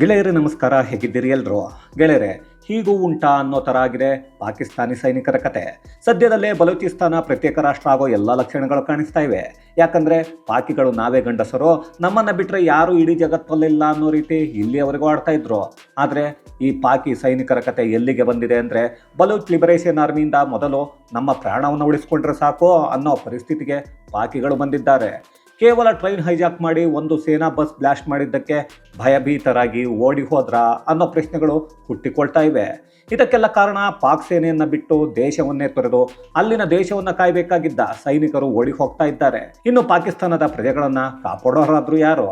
ಗೆಳೆಯರೇ, ನಮಸ್ಕಾರ. ಹೇಗಿದ್ದೀರಿ ಎಲ್ರು? ಗೆಳೆಯರೆ, ಹೀಗೂ ಉಂಟಾ ಅನ್ನೋ ಥರ ಆಗಿದೆ ಪಾಕಿಸ್ತಾನಿ ಸೈನಿಕರ ಕತೆ. ಸದ್ಯದಲ್ಲೇ ಬಲೂಚಿಸ್ತಾನ ಪ್ರತ್ಯೇಕ ರಾಷ್ಟ್ರ ಆಗೋ ಎಲ್ಲ ಲಕ್ಷಣಗಳು ಕಾಣಿಸ್ತಾ ಇವೆ. ಯಾಕಂದರೆ ಪಾಕಿಗಳು ನಾವೇ ಗಂಡಸರು, ನಮ್ಮನ್ನು ಬಿಟ್ಟರೆ ಯಾರೂ ಇಡೀ ಜಗತ್ತಲ್ಲಿಲ್ಲ ಅನ್ನೋ ರೀತಿ ಇಲ್ಲಿಯವರೆಗೂ ಆಡ್ತಾ ಇದ್ರು. ಆದರೆ ಈ ಪಾಕಿ ಸೈನಿಕರ ಕತೆ ಎಲ್ಲಿಗೆ ಬಂದಿದೆ ಅಂದರೆ ಬಲೂಚ್ ಲಿಬರೇಷನ್ ಆರ್ಮಿಯಿಂದ ಮೊದಲು ನಮ್ಮ ಪ್ರಾಣವನ್ನು ಉಳಿಸ್ಕೊಂಡ್ರೆ ಸಾಕು ಅನ್ನೋ ಪರಿಸ್ಥಿತಿಗೆ ಪಾಕಿಗಳು ಬಂದಿದ್ದಾರೆ. ಕೇವಲ ಟ್ರೈನ್ ಹೈಜಾಕ್ ಮಾಡಿ ಒಂದು ಸೇನಾ ಬಸ್ ಬ್ಲಾಸ್ಟ್ ಮಾಡಿದ್ದಕ್ಕೆ ಭಯಭೀತರಾಗಿ ಓಡಿ ಹೋದ್ರ ಅನ್ನೋ ಪ್ರಶ್ನೆಗಳು ಹುಟ್ಟಿಕೊಳ್ತಾ ಇವೆ. ಇದಕ್ಕೆಲ್ಲ ಕಾರಣ ಪಾಕ್ ಸೇನೆಯನ್ನ ಬಿಟ್ಟು ದೇಶವನ್ನೇ ತೊರೆದು ಅಲ್ಲಿನ ದೇಶವನ್ನ ಕಾಯಬೇಕಾಗಿದ್ದ ಸೈನಿಕರು ಓಡಿ ಹೋಗ್ತಾ ಇದ್ದಾರೆ. ಇನ್ನು ಪಾಕಿಸ್ತಾನದ ಪ್ರಜೆಗಳನ್ನ ಕಾಪಾಡೋರಾದ್ರೂ ಯಾರು?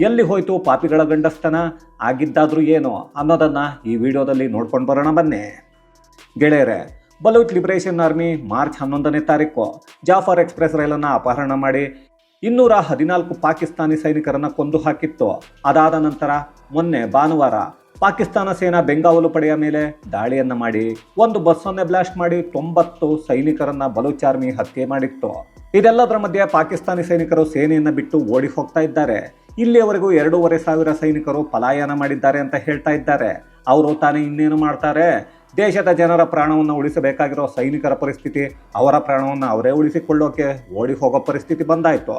ಎಲ್ಲಿ ಹೋಯ್ತು ಪಾಪಿಗಳ ಗಂಡಸ್ತನ? ಆಗಿದ್ದಾದ್ರೂ ಏನು ಅನ್ನೋದನ್ನ ಈ ವಿಡಿಯೋದಲ್ಲಿ ನೋಡ್ಕೊಂಡು ಬರೋಣ ಬನ್ನಿ. ಗೆಳೆಯರೆ, ಬಲೂಚ್ ಲಿಬರೇಷನ್ ಆರ್ಮಿ ಮಾರ್ಚ್ ಹನ್ನೊಂದನೇ ತಾರೀಕು ಜಾಫರ್ ಎಕ್ಸ್ಪ್ರೆಸ್ ರೈಲನ್ನು ಅಪಹರಣ ಮಾಡಿ ಇನ್ನೂರ ಹದಿನಾಲ್ಕು ಪಾಕಿಸ್ತಾನಿ ಸೈನಿಕರನ್ನು ಕೊಂದು ಹಾಕಿತ್ತು. ಅದಾದ ನಂತರ ಮೊನ್ನೆ ಭಾನುವಾರ ಪಾಕಿಸ್ತಾನ ಸೇನಾ ಬೆಂಗಾವಲು ಪಡೆಯ ಮೇಲೆ ದಾಳಿಯನ್ನು ಮಾಡಿ ಒಂದು ಬಸ್ಸನ್ನೇ ಬ್ಲಾಸ್ಟ್ ಮಾಡಿ ತೊಂಬತ್ತು ಸೈನಿಕರನ್ನ ಬಲುಚಾರ್ಮಿ ಹತ್ಯೆ ಮಾಡಿತ್ತು. ಇದೆಲ್ಲದರ ಮಧ್ಯೆ ಪಾಕಿಸ್ತಾನಿ ಸೈನಿಕರು ಸೇನೆಯನ್ನು ಬಿಟ್ಟು ಓಡಿ ಹೋಗ್ತಾ ಇದ್ದಾರೆ. ಇಲ್ಲಿಯವರೆಗೂ ಎರಡೂವರೆ ಸಾವಿರ ಸೈನಿಕರು ಪಲಾಯನ ಮಾಡಿದ್ದಾರೆ ಅಂತ ಹೇಳ್ತಾ ಇದ್ದಾರೆ. ಅವರು ತಾನೇ ಇನ್ನೇನು ಮಾಡ್ತಾರೆ? ದೇಶದ ಜನರ ಪ್ರಾಣವನ್ನು ಉಳಿಸಬೇಕಾಗಿರೋ ಸೈನಿಕರ ಪರಿಸ್ಥಿತಿ, ಅವರ ಪ್ರಾಣವನ್ನು ಅವರೇ ಉಳಿಸಿಕೊಳ್ಳೋಕೆ ಓಡಿ ಹೋಗೋ ಪರಿಸ್ಥಿತಿ ಬಂದಾಯಿತು.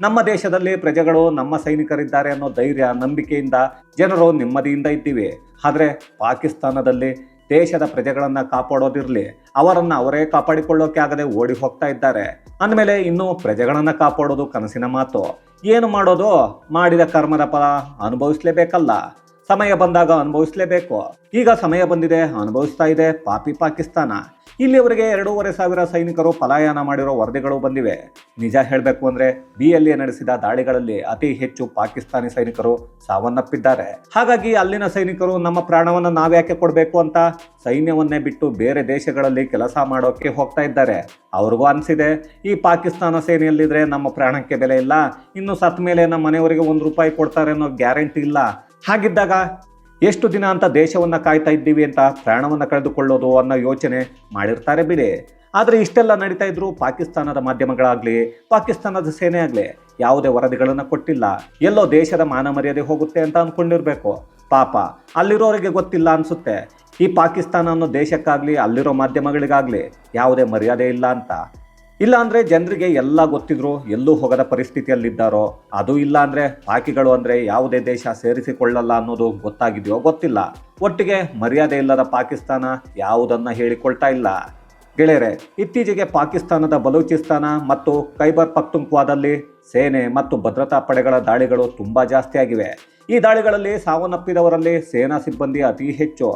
ನಮ್ಮ ದೇಶದಲ್ಲಿ ಪ್ರಜೆಗಳು ನಮ್ಮ ಸೈನಿಕರಿದ್ದಾರೆ ಅನ್ನೋ ಧೈರ್ಯ, ನಂಬಿಕೆಯಿಂದ ಜನರು ನೆಮ್ಮದಿಯಿಂದ ಇದ್ದೀವಿ. ಆದರೆ ಪಾಕಿಸ್ತಾನದಲ್ಲಿ ದೇಶದ ಪ್ರಜೆಗಳನ್ನು ಕಾಪಾಡೋದಿರಲಿ, ಅವರನ್ನು ಅವರೇ ಕಾಪಾಡಿಕೊಳ್ಳೋಕೆ ಆಗದೆ ಓಡಿ ಹೋಗ್ತಾ ಇದ್ದಾರೆ. ಅಂದಮೇಲೆ ಇನ್ನು ಪ್ರಜೆಗಳನ್ನು ಕಾಪಾಡೋದು ಕನಸಿನ ಮಾತು. ಏನು ಮಾಡೋದು? ಮಾಡಿದ ಕರ್ಮದ ಫಲ ಅನುಭವಿಸ್ಲೇಬೇಕಲ್ಲ. ಸಮಯ ಬಂದಾಗ ಅನುಭವಿಸಲೇಬೇಕು. ಈಗ ಸಮಯ ಬಂದಿದೆ, ಅನುಭವಿಸ್ತಾ ಇದೆ, ಪಾಪಿ ಪಾಕಿಸ್ತಾನ. ಇಲ್ಲಿವರೆಗೆ ಎರಡೂವರೆ ಸಾವಿರ ಸೈನಿಕರು ಪಲಾಯನ ಮಾಡಿರೋ ವರದಿಗಳು ಬಂದಿವೆ. ನಿಜ ಹೇಳಬೇಕು ಅಂದ್ರೆ ಬಿ ಎಲ್ ಎ ನಡೆಸಿದ ದಾಳಿಗಳಲ್ಲಿ ಅತಿ ಹೆಚ್ಚು ಪಾಕಿಸ್ತಾನಿ ಸೈನಿಕರು ಸಾವನ್ನಪ್ಪಿದ್ದಾರೆ. ಹಾಗಾಗಿ ಅಲ್ಲಿನ ಸೈನಿಕರು ನಮ್ಮ ಪ್ರಾಣವನ್ನು ನಾವ್ಯಾಕೆ ಕೊಡಬೇಕು ಅಂತ ಸೈನ್ಯವನ್ನೇ ಬಿಟ್ಟು ಬೇರೆ ದೇಶಗಳಲ್ಲಿ ಕೆಲಸ ಮಾಡೋಕೆ ಹೋಗ್ತಾ ಇದ್ದಾರೆ. ಅವ್ರಿಗೂ ಅನಿಸಿದೆ, ಈ ಪಾಕಿಸ್ತಾನ ಸೇನೆಯಲ್ಲಿದ್ರೆ ನಮ್ಮ ಪ್ರಾಣಕ್ಕೆ ಬೆಲೆ ಇಲ್ಲ, ಇನ್ನು ಸತ್ ಮೇಲೆ ನಮ್ಮ ಮನೆಯವರಿಗೆ ಒಂದು ರೂಪಾಯಿ ಕೊಡ್ತಾರೆ ಅನ್ನೋ ಗ್ಯಾರಂಟಿ ಇಲ್ಲ. ಹಾಗಿದ್ದಾಗ ಎಷ್ಟು ದಿನ ಅಂತ ದೇಶವನ್ನ ಕಾಯ್ತಾ ಇದ್ದೀವಿ ಅಂತ ಪ್ರಾಣವನ್ನ ಕಳೆದುಕೊಳ್ಳೋದು ಅನ್ನೋ ಯೋಚನೆ ಮಾಡಿರ್ತಾರೆ ಬಿಡಿ. ಆದರೆ ಇಷ್ಟೆಲ್ಲ ನಡೀತಾ ಇದ್ರು ಪಾಕಿಸ್ತಾನದ ಮಾಧ್ಯಮಗಳಾಗ್ಲಿ, ಪಾಕಿಸ್ತಾನದ ಸೇನೆ ಆಗಲಿ ಯಾವುದೇ ವರದಿಗಳನ್ನು ಕೊಟ್ಟಿಲ್ಲ. ಎಲ್ಲೋ ದೇಶದ ಮಾನ ಮರ್ಯಾದೆ ಹೋಗುತ್ತೆ ಅಂತ ಅನ್ಕೊಂಡಿರ್ಬೇಕು. ಪಾಪ, ಅಲ್ಲಿರೋರಿಗೆ ಗೊತ್ತಿಲ್ಲ ಅನ್ಸುತ್ತೆ. ಈ ಪಾಕಿಸ್ತಾನ ಅನ್ನೋ ದೇಶಕ್ಕಾಗ್ಲಿ, ಅಲ್ಲಿರೋ ಮಾಧ್ಯಮಗಳಿಗಾಗ್ಲಿ ಯಾವುದೇ ಮರ್ಯಾದೆ ಇಲ್ಲ ಅಂತ. ಇಲ್ಲ ಅಂದ್ರೆ ಜನರಿಗೆ ಎಲ್ಲ ಗೊತ್ತಿದ್ರು ಎಲ್ಲೂ ಹೋಗದ ಪರಿಸ್ಥಿತಿಯಲ್ಲಿದ್ದಾರೋ, ಅದು ಇಲ್ಲ ಅಂದ್ರೆ ಪಾಕಿಗಳು ಅಂದ್ರೆ ಯಾವುದೇ ದೇಶ ಸೇರಿಸಿಕೊಳ್ಳಲ್ಲ ಅನ್ನೋದು ಗೊತ್ತಾಗಿದೆಯೋ ಗೊತ್ತಿಲ್ಲ. ಒಟ್ಟಿಗೆ ಮರ್ಯಾದೆ ಇಲ್ಲದ ಪಾಕಿಸ್ತಾನ ಯಾವುದನ್ನ ಹೇಳಿಕೊಳ್ತಾ ಇಲ್ಲ. ಗೆಳೆಯರೆ, ಇತ್ತೀಚೆಗೆ ಪಾಕಿಸ್ತಾನದ ಬಲೂಚಿಸ್ತಾನ ಮತ್ತು ಖೈಬರ್ ಪಖ್ತುಂಕ್ವಾದಲ್ಲಿ ಸೇನೆ ಮತ್ತು ಭದ್ರತಾ ಪಡೆಗಳ ದಾಳಿಗಳು ತುಂಬಾ ಜಾಸ್ತಿ ಆಗಿವೆ ಈ ದಾಳಿಗಳಲ್ಲಿ ಸಾವನ್ನಪ್ಪಿದವರಲ್ಲಿ ಸೇನಾ ಸಿಬ್ಬಂದಿ ಅತಿ ಹೆಚ್ಚು.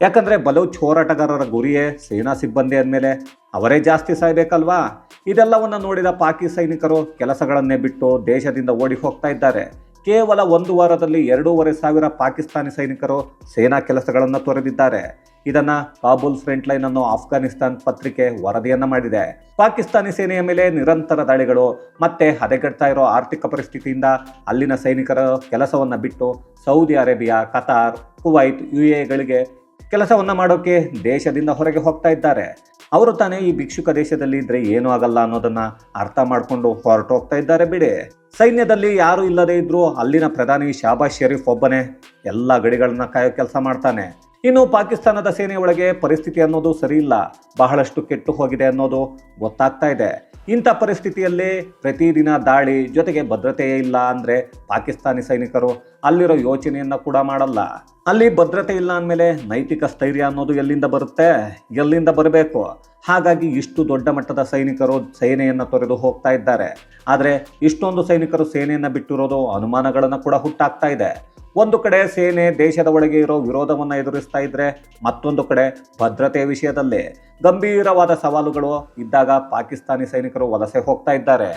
ಯಾಕಂದ್ರೆ ಬಲೂಚ್ ಚೋರಾಟಗಾರರ ಗುರಿಯೇ ಸೇನಾ ಸಿಬ್ಬಂದಿ ಅಂದಮೇಲೆ ಅವರೇ ಜಾಸ್ತಿ ಸಾಯ್ಬೇಕಲ್ವಾ? ಇದೆಲ್ಲವನ್ನ ನೋಡಿದ ಪಾಕಿ ಸೈನಿಕರು ಕೆಲಸಗಳನ್ನೇ ಬಿಟ್ಟು ದೇಶದಿಂದ ಓಡಿ ಹೋಗ್ತಾ ಇದ್ದಾರೆ. ಕೇವಲ ಒಂದು ವಾರದಲ್ಲಿ ಎರಡೂವರೆ ಸಾವಿರ ಪಾಕಿಸ್ತಾನಿ ಸೈನಿಕರು ಸೇನಾ ಕೆಲಸಗಳನ್ನು ತೊರೆದಿದ್ದಾರೆ. ಇದನ್ನ ಕಾಬೂಲ್ ಫ್ರಂಟ್ ಲೈನ್ ಅನ್ನೋ ಆಫ್ಘಾನಿಸ್ತಾನ್ ಪತ್ರಿಕೆ ವರದಿಯನ್ನ ಮಾಡಿದೆ. ಪಾಕಿಸ್ತಾನಿ ಸೇನೆಯ ಮೇಲೆ ನಿರಂತರ ದಾಳಿಗಳು ಮತ್ತೆ ಹದಗೆಡ್ತಾ ಇರೋ ಆರ್ಥಿಕ ಪರಿಸ್ಥಿತಿಯಿಂದ ಅಲ್ಲಿನ ಸೈನಿಕರ ಕೆಲಸವನ್ನ ಬಿಟ್ಟು Saudi Arabia, Qatar, Kuwait U ಎಗಳಿಗೆ ಕೆಲಸವನ್ನ ಮಾಡೋಕೆ ದೇಶದಿಂದ ಹೊರಗೆ ಹೋಗ್ತಾ ಇದ್ದಾರೆ. ಅವರು ತಾನೇ ಈ ಭಿಕ್ಷುಕ ದೇಶದಲ್ಲಿ ಇದ್ರೆ ಏನೂ ಆಗಲ್ಲ ಅನ್ನೋದನ್ನ ಅರ್ಥ ಮಾಡಿಕೊಂಡು ಹೊರಟೋಗ್ತಾ ಇದ್ದಾರೆ ಬಿಡಿ. ಸೈನ್ಯದಲ್ಲಿ ಯಾರು ಇಲ್ಲದೆ ಇದ್ರೂ ಅಲ್ಲಿನ ಪ್ರಧಾನಿ ಶಾಬಾಜ್ ಶರೀಫ್ ಒಬ್ಬನೇ ಎಲ್ಲ ಗಡಿಗಳನ್ನ ಕಾಯೋ ಕೆಲಸ ಮಾಡ್ತಾನೆ. ಇನ್ನು ಪಾಕಿಸ್ತಾನದ ಸೇನೆಯೊಳಗೆ ಪರಿಸ್ಥಿತಿ ಅನ್ನೋದು ಸರಿ ಇಲ್ಲ ಬಹಳಷ್ಟು ಕೆಟ್ಟು ಹೋಗಿದೆ ಅನ್ನೋದು ಗೊತ್ತಾಗ್ತಾ ಇದೆ. ಇಂಥ ಪರಿಸ್ಥಿತಿಯಲ್ಲಿ ಪ್ರತಿದಿನ ದಾಳಿ ಜೊತೆಗೆ ಭದ್ರತೆಯೇ ಇಲ್ಲ ಅಂದರೆ ಪಾಕಿಸ್ತಾನಿ ಸೈನಿಕರು ಅಲ್ಲಿರೋ ಯೋಚನೆಯನ್ನು ಕೂಡ ಮಾಡಲ್ಲ. ಅಲ್ಲಿ ಭದ್ರತೆ ಇಲ್ಲ ಅಂದಮೇಲೆ ನೈತಿಕ ಸ್ಥೈರ್ಯ ಅನ್ನೋದು ಎಲ್ಲಿಂದ ಬರುತ್ತೆ? ಎಲ್ಲಿಂದ ಬರಬೇಕು? ಹಾಗಾಗಿ ಇಷ್ಟು ದೊಡ್ಡ ಮಟ್ಟದ ಸೈನಿಕರು ಸೇನೆಯನ್ನು ತೊರೆದು ಹೋಗ್ತಾ ಇದ್ದಾರೆ. ಆದರೆ ಇಷ್ಟೊಂದು ಸೈನಿಕರು ಸೇನೆಯನ್ನು ಬಿಟ್ಟಿರೋದು ಅನುಮಾನಗಳನ್ನು ಕೂಡ ಹುಟ್ಟಾಗ್ತಾ ಇದೆ. ಒಂದು ಕಡೆ ಸೇನೆ ದೇಶದ ಒಳಗೆ ಇರೋ ವಿರೋಧವನ್ನು ಎದುರಿಸ್ತಾ ಇದ್ರೆ ಮತ್ತೊಂದು ಕಡೆ ಭದ್ರತೆಯ ವಿಷಯದಲ್ಲಿ ಗಂಭೀರವಾದ ಸವಾಲುಗಳು ಇದ್ದಾಗ ಪಾಕಿಸ್ತಾನಿ ಸೈನಿಕರು ವಲಸೆ ಹೋಗ್ತಾ ಇದ್ದಾರೆ.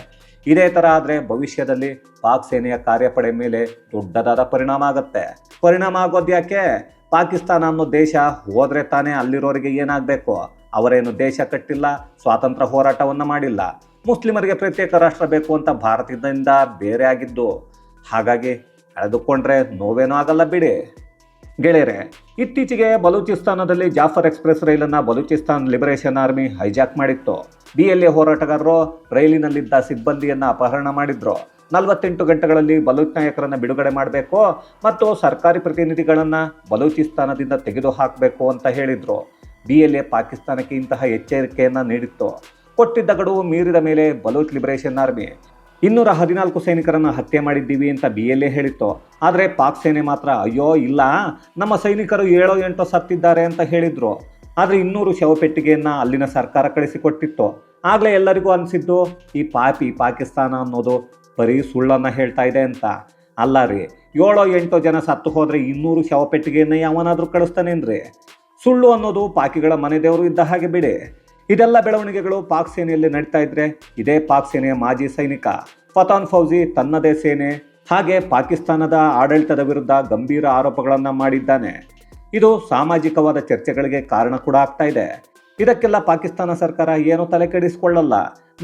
ಇದೇ ಥರ ಆದರೆ ಭವಿಷ್ಯದಲ್ಲಿ ಪಾಕ್ ಸೇನೆಯ ಕಾರ್ಯಪಡೆ ಮೇಲೆ ದೊಡ್ಡದಾದ ಪರಿಣಾಮ ಆಗುತ್ತೆ. ಪರಿಣಾಮ ಆಗೋದು ಯಾಕೆ? ಪಾಕಿಸ್ತಾನ ಅನ್ನೋ ದೇಶ ಹೋದರೆ ತಾನೇ ಅಲ್ಲಿರೋರಿಗೆ ಏನಾಗಬೇಕು? ಅವರೇನು ದೇಶ ಕಟ್ಟಿಲ್ಲ, ಸ್ವಾತಂತ್ರ್ಯ ಹೋರಾಟವನ್ನು ಮಾಡಿಲ್ಲ. ಮುಸ್ಲಿಮರಿಗೆ ಪ್ರತ್ಯೇಕ ರಾಷ್ಟ್ರ ಬೇಕು ಅಂತ ಭಾರತದಿಂದ ಬೇರೆ ಆಗಿದ್ದು. ಹಾಗಾಗಿ ಕಳೆದುಕೊಂಡ್ರೆ ನೋವೇನೂ ಆಗಲ್ಲ ಬಿಡಿ. ಗೆಳೆಯರೆ, ಇತ್ತೀಚೆಗೆ ಬಲೂಚಿಸ್ತಾನದಲ್ಲಿ ಜಾಫರ್ ಎಕ್ಸ್ಪ್ರೆಸ್ ರೈಲನ್ನು ಬಲೂಚಿಸ್ತಾನ್ ಲಿಬರೇಷನ್ ಆರ್ಮಿ ಹೈಜಾಕ್ ಮಾಡಿತ್ತು. ಬಿ ಎಲ್ ಎ ಹೋರಾಟಗಾರರು ರೈಲಿನಲ್ಲಿದ್ದ ಸಿಬ್ಬಂದಿಯನ್ನು ಅಪಹರಣ ಮಾಡಿದ್ರು. ನಲವತ್ತೆಂಟು ಗಂಟೆಗಳಲ್ಲಿ ಬಲೂಚ್ ನಾಯಕರನ್ನು ಬಿಡುಗಡೆ ಮಾಡಬೇಕು ಮತ್ತು ಸರ್ಕಾರಿ ಪ್ರತಿನಿಧಿಗಳನ್ನು ಬಲೂಚಿಸ್ತಾನದಿಂದ ತೆಗೆದು ಹಾಕಬೇಕು ಅಂತ ಹೇಳಿದರು. ಬಿ ಎಲ್ ಎ ಪಾಕಿಸ್ತಾನಕ್ಕೆ ಇಂತಹ ಎಚ್ಚರಿಕೆಯನ್ನು ನೀಡಿತ್ತು. ಕೊಟ್ಟಿದ್ದ ಗಡುವು ಮೀರಿದ ಮೇಲೆ ಬಲೂಚ್ ಲಿಬರೇಷನ್ ಆರ್ಮಿ ಇನ್ನೂರ ಹದಿನಾಲ್ಕು ಸೈನಿಕರನ್ನು ಹತ್ಯೆ ಮಾಡಿದ್ದೀವಿ ಅಂತ ಬಿ ಎಲ್ ಎ ಹೇಳಿತ್ತು. ಆದರೆ ಪಾಕ್ ಸೇನೆ ಮಾತ್ರ, ಅಯ್ಯೋ, ಇಲ್ಲ, ನಮ್ಮ ಸೈನಿಕರು ಏಳೋ ಎಂಟೋ ಸತ್ತಿದ್ದಾರೆ ಅಂತ ಹೇಳಿದರು. ಆದರೆ ಇನ್ನೂರು ಶವಪೆಟ್ಟಿಗೆಯನ್ನ ಅಲ್ಲಿನ ಸರ್ಕಾರ ಕಳಿಸಿಕೊಟ್ಟಿತ್ತು. ಆಗಲೇ ಎಲ್ಲರಿಗೂ ಅನಿಸಿದ್ದು, ಈ ಪಾಪಿ ಪಾಕಿಸ್ತಾನ ಅನ್ನೋದು ಬರೀ ಸುಳ್ಳನ್ನು ಹೇಳ್ತಾ ಇದೆ ಅಂತ. ಅಲ್ಲ ರೀ, ಏಳೋ ಎಂಟೋ ಜನ ಸತ್ತು ಹೋದರೆ ಇನ್ನೂರು ಶವಪೆಟ್ಟಿಗೆಯನ್ನು ಯಾವನಾದರೂ ಕಳಿಸ್ತಾನೇನ್ರಿ? ಸುಳ್ಳು ಅನ್ನೋದು ಪಾಕಿಗಳ ಮನೆ ದೇವರು ಇದ್ದ ಹಾಗೆ ಬಿಡಿ. ಇದೆಲ್ಲ ಬೆಳವಣಿಗೆಗಳು ಪಾಕ್ ಸೇನೆಯಲ್ಲಿ ನಡೀತಾ ಇದ್ರೆ ಇದೇ ಪಾಕ್ ಸೇನೆಯ ಮಾಜಿ ಸೈನಿಕ. ಫತಾನ್ ಫೌಜಿ ತನ್ನದೇ ಸೇನೆ, ಹಾಗೆ ಪಾಕಿಸ್ತಾನದ ಆಡಳಿತದ ವಿರುದ್ಧ ಗಂಭೀರ ಆರೋಪಗಳನ್ನ ಮಾಡಿದ್ದಾನೆ. ಇದು ಸಾಮಾಜಿಕವಾದ ಚರ್ಚೆಗಳಿಗೆ ಕಾರಣ ಕೂಡ ಆಗ್ತಾ ಇದೆ. ಇದಕ್ಕೆಲ್ಲ ಪಾಕಿಸ್ತಾನ ಸರ್ಕಾರ ಏನು ತಲೆ ಕೆಡಿಸಿಕೊಳ್ಳಲ್ಲ.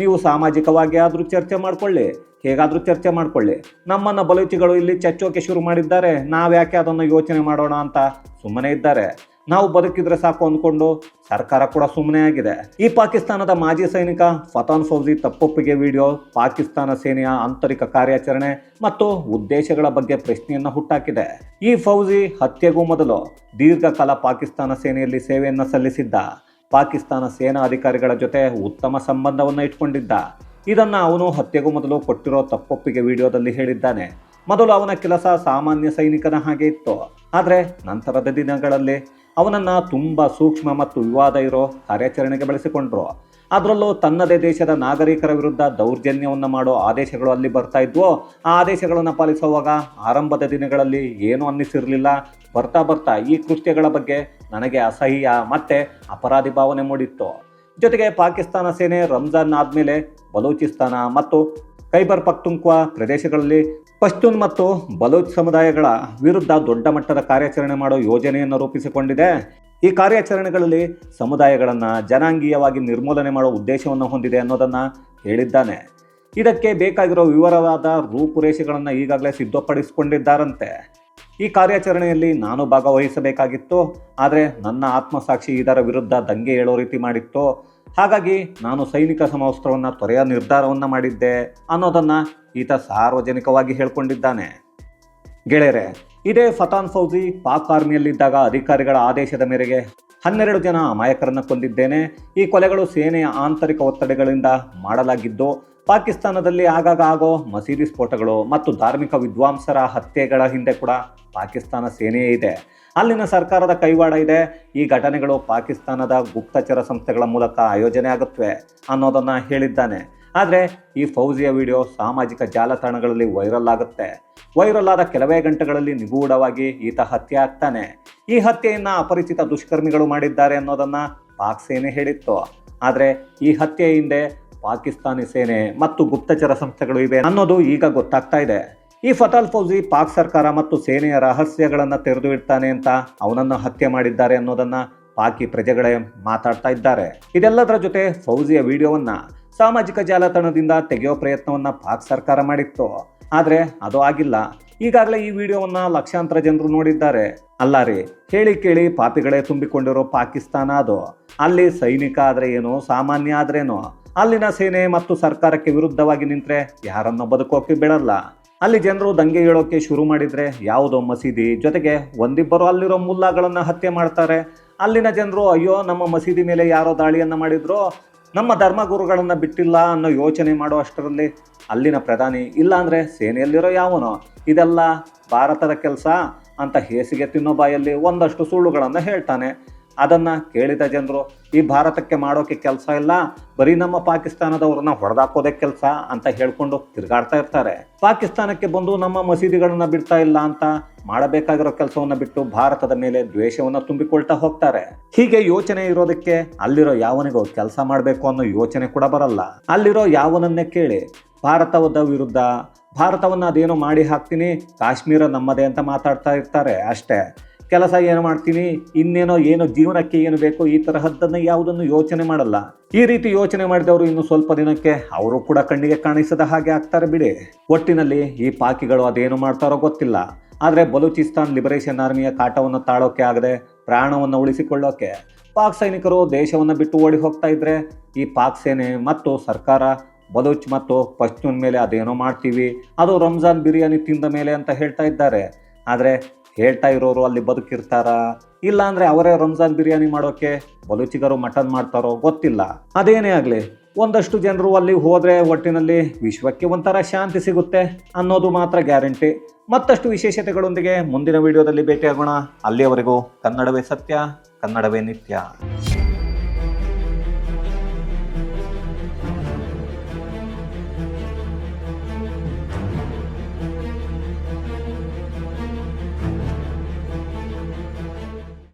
ನೀವು ಸಾಮಾಜಿಕವಾಗಿ ಆದರೂ ಚರ್ಚೆ ಮಾಡಿಕೊಳ್ಳಿ, ಹೇಗಾದರೂ ಚರ್ಚೆ ಮಾಡಿಕೊಳ್ಳಿ. ನಮ್ಮನ್ನು ಬಲೂಚಿಗಳು ಇಲ್ಲಿ ಚಚ್ಚೋಕೆ ಶುರು ಮಾಡಿದ್ದಾರೆ, ನಾವ್ಯಾಕೆ ಅದನ್ನು ಯೋಚನೆ ಮಾಡೋಣ ಅಂತ ಸುಮ್ಮನೆ ಇದ್ದಾರೆ. ನಾವು ಬದುಕಿದ್ರೆ ಸಾಕು ಅಂದ್ಕೊಂಡು ಸರ್ಕಾರ ಕೂಡ ಸುಮ್ಮನೆ ಆಗಿದೆ. ಈ ಪಾಕಿಸ್ತಾನದ ಮಾಜಿ ಸೈನಿಕ ಫತಾನ್ ಫೌಜಿ ತಪ್ಪೊಪ್ಪಿಗೆ ವಿಡಿಯೋ, ಪಾಕಿಸ್ತಾನ ಸೇನೆಯ ಆಂತರಿಕ ಕಾರ್ಯಾಚರಣೆ ಮತ್ತು ಉದ್ದೇಶಗಳ ಬಗ್ಗೆ ಪ್ರಶ್ನೆಯನ್ನು ಹುಟ್ಟಾಕಿದೆ. ಈ ಫೌಜಿ ಹತ್ಯೆಗೂ ಮೊದಲು ದೀರ್ಘಕಾಲ ಪಾಕಿಸ್ತಾನ ಸೇನೆಯಲ್ಲಿ ಸೇವೆಯನ್ನು ಸಲ್ಲಿಸಿದ್ದ. ಪಾಕಿಸ್ತಾನ ಸೇನಾ ಅಧಿಕಾರಿಗಳ ಜೊತೆ ಉತ್ತಮ ಸಂಬಂಧವನ್ನು ಇಟ್ಕೊಂಡಿದ್ದ. ಇದನ್ನ ಅವನು ಹತ್ಯೆಗೂ ಮೊದಲು ಕೊಟ್ಟಿರೋ ತಪ್ಪೊಪ್ಪಿಗೆ ವಿಡಿಯೋದಲ್ಲಿ ಹೇಳಿದ್ದಾನೆ. ಮೊದಲು ಅವನ ಕೆಲಸ ಸಾಮಾನ್ಯ ಸೈನಿಕನ ಹಾಗೆ ಇತ್ತು. ಆದರೆ ನಂತರದ ದಿನಗಳಲ್ಲಿ ಅವನನ್ನ ತುಂಬ ಸೂಕ್ಷ್ಮ ಮತ್ತು ವಿವಾದ ಇರೋ ಕಾರ್ಯಾಚರಣೆಗೆ ಬಳಸಿಕೊಂಡ್ರು. ಅದರಲ್ಲೂ ತನ್ನದೇ ದೇಶದ ನಾಗರಿಕರ ವಿರುದ್ಧ ದೌರ್ಜನ್ಯವನ್ನು ಮಾಡೋ ಆದೇಶಗಳು ಅಲ್ಲಿ ಬರ್ತಾ ಇದ್ವು, ಆ ಆದೇಶಗಳನ್ನು ಪಾಲಿಸುವಾಗ ಆರಂಭದ ದಿನಗಳಲ್ಲಿ ಏನೂ ಅನ್ನಿಸಿರಲಿಲ್ಲ. ಬರ್ತಾ ಬರ್ತಾ ಈ ಕೃತ್ಯಗಳ ಬಗ್ಗೆ ನನಗೆ ಅಸಹ್ಯ, ಮತ್ತೆ ಅಪರಾಧಿ ಭಾವನೆ ಮೂಡಿತ್ತು. ಜೊತೆಗೆ ಪಾಕಿಸ್ತಾನ ಸೇನೆ ರಂಜಾನ್ ಆದಮೇಲೆ ಬಲೂಚಿಸ್ತಾನ ಮತ್ತು ಖೈಬರ್ ಪಕ್ತುಂಕ್ವಾ ಪ್ರದೇಶಗಳಲ್ಲಿ ಪಶ್ತೂನ್ ಮತ್ತು ಬಲೂಚ್ ಸಮುದಾಯಗಳ ವಿರುದ್ಧ ದೊಡ್ಡ ಮಟ್ಟದ ಕಾರ್ಯಾಚರಣೆ ಮಾಡೋ ಯೋಜನೆಯನ್ನು ರೂಪಿಸಿಕೊಂಡಿದೆ. ಈ ಕಾರ್ಯಾಚರಣೆಗಳಲ್ಲಿ ಸಮುದಾಯಗಳನ್ನು ಜನಾಂಗೀಯವಾಗಿ ನಿರ್ಮೂಲನೆ ಮಾಡುವ ಉದ್ದೇಶವನ್ನು ಹೊಂದಿದೆ ಅನ್ನೋದನ್ನು ಹೇಳಿದ್ದಾನೆ. ಇದಕ್ಕೆ ಬೇಕಾಗಿರೋ ವಿವರವಾದ ರೂಪುರೇಷೆಗಳನ್ನು ಈಗಾಗಲೇ ಸಿದ್ಧಪಡಿಸಿಕೊಂಡಿದ್ದಾರಂತೆ. ಈ ಕಾರ್ಯಾಚರಣೆಯಲ್ಲಿ ನಾನು ಭಾಗವಹಿಸಬೇಕಾಗಿತ್ತು, ಆದರೆ ನನ್ನ ಆತ್ಮಸಾಕ್ಷಿ ಇದರ ವಿರುದ್ಧ ದಂಗೆ ಹೇಳೋ ರೀತಿ ಮಾಡಿತ್ತು ಹಾಗಾಗಿ ನಾನು ಸೈನಿಕ ಸಮವಸ್ತ್ರವನ್ನು ತೊರೆಯ ನಿರ್ಧಾರವನ್ನು ಮಾಡಿದ್ದೆ ಅನ್ನೋದನ್ನು ಈತ ಸಾರ್ವಜನಿಕವಾಗಿ ಹೇಳ್ಕೊಂಡಿದ್ದಾನೆ. ಗೆಳೆಯರೆ, ಇದೇ ಫತಾನ್ ಫೌಜಿ ಪಾಕ್ ಆರ್ಮಿಯಲ್ಲಿದ್ದಾಗ ಅಧಿಕಾರಿಗಳ ಆದೇಶದ ಮೇರೆಗೆ ಹನ್ನೆರಡು ಜನ ಅಮಾಯಕರನ್ನು ಕೊಂದಿದ್ದೇನೆ. ಈ ಕೊಲೆಗಳು ಸೇನೆಯ ಆಂತರಿಕ ಒತ್ತಡಗಳಿಂದ ಮಾಡಲಾಗಿದ್ದು, ಪಾಕಿಸ್ತಾನದಲ್ಲಿ ಆಗಾಗ ಆಗೋ ಮಸೀದಿ ಸ್ಫೋಟಗಳು ಮತ್ತು ಧಾರ್ಮಿಕ ವಿದ್ವಾಂಸರ ಹತ್ಯೆಗಳ ಹಿಂದೆ ಕೂಡ ಪಾಕಿಸ್ತಾನ ಸೇನೆಯೇ ಇದೆ. ಅಲ್ಲಿನ ಸರ್ಕಾರದ ಕೈವಾಡ ಇದೆ. ಈ ಘಟನೆಗಳು ಪಾಕಿಸ್ತಾನದ ಗುಪ್ತಚರ ಸಂಸ್ಥೆಗಳ ಮೂಲಕ ಆಯೋಜನೆ ಆಗುತ್ತವೆ ಅನ್ನೋದನ್ನು ಹೇಳಿದ್ದಾನೆ. ಆದರೆ ಈ ಫೌಜಿಯ ವಿಡಿಯೋ ಸಾಮಾಜಿಕ ಜಾಲತಾಣಗಳಲ್ಲಿ ವೈರಲ್ ಆಗುತ್ತೆ. ವೈರಲ್ ಆದ ಕೆಲವೇ ಗಂಟೆಗಳಲ್ಲಿ ನಿಗೂಢವಾಗಿ ಈತ ಹತ್ಯೆ ಆಗ್ತಾನೆ. ಈ ಹತ್ಯೆಯನ್ನು ಅಪರಿಚಿತ ದುಷ್ಕರ್ಮಿಗಳು ಮಾಡಿದ್ದಾರೆ ಅನ್ನೋದನ್ನು ಪಾಕ್ ಸೇನೆ ಹೇಳಿತ್ತು. ಆದರೆ ಈ ಹತ್ಯೆ ಹಿಂದೆ ಪಾಕಿಸ್ತಾನಿ ಸೇನೆ ಮತ್ತು ಗುಪ್ತಚರ ಸಂಸ್ಥೆಗಳು ಇವೆ ಅನ್ನೋದು ಈಗ ಗೊತ್ತಾಗ್ತಾ ಇದೆ. ಈ ಫತಾಲ್ ಫೌಜಿ ಪಾಕ್ ಸರ್ಕಾರ ಮತ್ತು ಸೇನೆಯ ರಹಸ್ಯಗಳನ್ನು ತೆರೆದು ಇಡ್ತಾನೆ ಅಂತ ಅವನನ್ನು ಹತ್ಯೆ ಮಾಡಿದ್ದಾರೆ ಅನ್ನೋದನ್ನ ಪಾಕಿ ಪ್ರಜೆಗಳೇ ಮಾತಾಡ್ತಾ ಇದ್ದಾರೆ. ಇದೆಲ್ಲದರ ಜೊತೆ ಫೌಜಿಯ ವಿಡಿಯೋವನ್ನ ಸಾಮಾಜಿಕ ಜಾಲತಾಣದಿಂದ ತೆಗೆಯೋ ಪ್ರಯತ್ನವನ್ನ ಪಾಕ್ ಸರ್ಕಾರ ಮಾಡಿತ್ತು. ಆದರೆ ಅದು ಆಗಿಲ್ಲ. ಈಗಾಗಲೇ ಈ ವಿಡಿಯೋವನ್ನ ಲಕ್ಷಾಂತರ ಜನರು ನೋಡಿದ್ದಾರೆ. ಅಲ್ಲ ರೀ ಹೇಳಿ ಕೇಳಿ ಪಾಪಿಗಳೇ ತುಂಬಿಕೊಂಡಿರೋ ಪಾಕಿಸ್ತಾನ ಅದು. ಅಲ್ಲಿ ಸೈನಿಕ ಆದ್ರೆ ಏನು, ಸಾಮಾನ್ಯ ಆದ್ರೇನು. ಅಲ್ಲಿನ ಸೇನೆ ಮತ್ತು ಸರ್ಕಾರಕ್ಕೆ ವಿರುದ್ಧವಾಗಿ ನಿಂತರೆ ಯಾರನ್ನೋ ಬದುಕೋಕೆ ಬಿಡಲ್ಲ. ಅಲ್ಲಿ ಜನರು ದಂಗೆ ಹೇಳೋಕ್ಕೆ ಶುರು ಮಾಡಿದರೆ ಯಾವುದೋ ಮಸೀದಿ. ಜೊತೆಗೆ ಒಂದಿಬ್ಬರು ಅಲ್ಲಿರೋ ಮುಲ್ಲಾಗಳನ್ನು ಹತ್ಯೆ ಮಾಡ್ತಾರೆ. ಅಲ್ಲಿನ ಜನರು, ಅಯ್ಯೋ, ನಮ್ಮ ಮಸೀದಿ ಮೇಲೆ ಯಾರೋ ದಾಳಿಯನ್ನು ಮಾಡಿದ್ರು? ನಮ್ಮ ಧರ್ಮಗುರುಗಳನ್ನು ಬಿಟ್ಟಿಲ್ಲ ಅನ್ನೋ ಯೋಚನೆ ಮಾಡೋ ಅಷ್ಟರಲ್ಲಿ ಅಲ್ಲಿನ ಪ್ರಧಾನಿ, ಇಲ್ಲಾಂದರೆ ಸೇನೆಯಲ್ಲಿರೋ ಯಾವನೋ? ಇದೆಲ್ಲ ಭಾರತದ ಕೆಲಸ? ಅಂತ ಹೇಸಿಗೆ ತಿನ್ನೋ ಬಾಯಲ್ಲಿ ಒಂದಷ್ಟು ಸುಳ್ಳುಗಳನ್ನು ಹೇಳ್ತಾನೆ. ಅದನ್ನ ಕೇಳಿದ ಜನರು, ಈ ಭಾರತಕ್ಕೆ ಮಾಡೋಕೆ ಕೆಲಸ ಇಲ್ಲ, ಬರೀ ನಮ್ಮ ಪಾಕಿಸ್ತಾನದವ್ರನ್ನ ಹೊಡೆದಾಕೋದೇ ಕೆಲಸ ಅಂತ ಹೇಳ್ಕೊಂಡು ತಿರುಗಾಡ್ತಾ ಇರ್ತಾರೆ. ಪಾಕಿಸ್ತಾನಕ್ಕೆ ಬಂದು ನಮ್ಮ ಮಸೀದಿಗಳನ್ನ ಬಿಡ್ತಾ ಇಲ್ಲ ಅಂತ ಮಾಡಬೇಕಾಗಿರೋ ಕೆಲಸವನ್ನ ಬಿಟ್ಟು ಭಾರತದ ಮೇಲೆ ದ್ವೇಷವನ್ನ ತುಂಬಿಕೊಳ್ತಾ ಹೋಗ್ತಾರೆ. ಹೀಗೆ ಯೋಚನೆ ಇರೋದಕ್ಕೆ ಅಲ್ಲಿರೋ ಯಾವನಿಗೂ ಕೆಲಸ ಮಾಡಬೇಕು ಅನ್ನೋ ಯೋಚನೆ ಕೂಡ ಬರಲ್ಲ. ಅಲ್ಲಿರೋ ಯಾವನನ್ನೇ ಕೇಳಿ, ಭಾರತದ ವಿರುದ್ಧ, ಭಾರತವನ್ನು ಅದೇನೋ ಮಾಡಿ ಹಾಕ್ತೀನಿ, ಕಾಶ್ಮೀರ ನಮ್ಮದೇ ಅಂತ ಮಾತಾಡ್ತಾ ಇರ್ತಾರೆ ಅಷ್ಟೇ. ಕೆಲಸ ಏನು ಮಾಡ್ತೀನಿ, ಇನ್ನೇನೋ ಏನೋ ಜೀವನಕ್ಕೆ ಏನು ಬೇಕು ಈ ತರಹದ್ದನ್ನು ಯಾವುದನ್ನು ಯೋಚನೆ ಮಾಡಲ್ಲ. ಈ ರೀತಿ ಯೋಚನೆ ಮಾಡಿದವರು ಇನ್ನು ಸ್ವಲ್ಪ ದಿನಕ್ಕೆ ಅವರು ಕೂಡ ಕಣ್ಣಿಗೆ ಕಾಣಿಸದ ಹಾಗೆ ಆಗ್ತಾರೆ ಬಿಡಿ. ಒಟ್ಟಿನಲ್ಲಿ ಈ ಪಾಕಿಗಳು ಅದೇನು ಮಾಡ್ತಾರೋ ಗೊತ್ತಿಲ್ಲ. ಆದರೆ ಬಲೂಚಿಸ್ತಾನ್ ಲಿಬರೇಷನ್ ಆರ್ಮಿಯ ಕಾಟವನ್ನು ತಾಳೋಕೆ ಆಗದೆ ಪ್ರಾಣವನ್ನು ಉಳಿಸಿಕೊಳ್ಳೋಕೆ ಪಾಕ್ ಸೈನಿಕರು ದೇಶವನ್ನು ಬಿಟ್ಟು ಓಡಿ ಹೋಗ್ತಾ ಇದ್ರೆ ಈ ಪಾಕ್ ಸೇನೆ ಮತ್ತು ಸರ್ಕಾರ, ಬಲೂಚ್ ಮತ್ತು ಪಶ್ಚಿಮ ಮೇಲೆ ಅದೇನೋ ಮಾಡ್ತೀವಿ, ಅದು ರಂಜಾನ್ ಬಿರಿಯಾನಿ ತಿಂದ ಮೇಲೆ ಅಂತ ಹೇಳ್ತಾ ಇದ್ದಾರೆ. ಆದರೆ ಹೇಳ್ತಾ ಇರೋರು ಅಲ್ಲಿ ಬದುಕಿರ್ತಾರ? ಇಲ್ಲ ಅಂದ್ರೆ ಅವರೇ ರಂಜಾನ್ ಬಿರಿಯಾನಿ ಮಾಡೋಕೆ ಬಲೂಚಿಗರು ಮಟನ್ ಮಾಡ್ತಾರೋ ಗೊತ್ತಿಲ್ಲ. ಅದೇನೇ ಆಗಲಿ, ಒಂದಷ್ಟು ಜನರು ಅಲ್ಲಿ ಹೋದರೆ ಒಟ್ಟಿನಲ್ಲಿ ವಿಶ್ವಕ್ಕೆ ಒಂಥರ ಶಾಂತಿ ಸಿಗುತ್ತೆ ಅನ್ನೋದು ಮಾತ್ರ ಗ್ಯಾರಂಟಿ. ಮತ್ತಷ್ಟು ವಿಶೇಷತೆಗಳೊಂದಿಗೆ ಮುಂದಿನ ವಿಡಿಯೋದಲ್ಲಿ ಭೇಟಿಯಾಗೋಣ. ಅಲ್ಲಿಯವರೆಗೂ ಕನ್ನಡವೇ ಸತ್ಯ, ಕನ್ನಡವೇ ನಿತ್ಯ.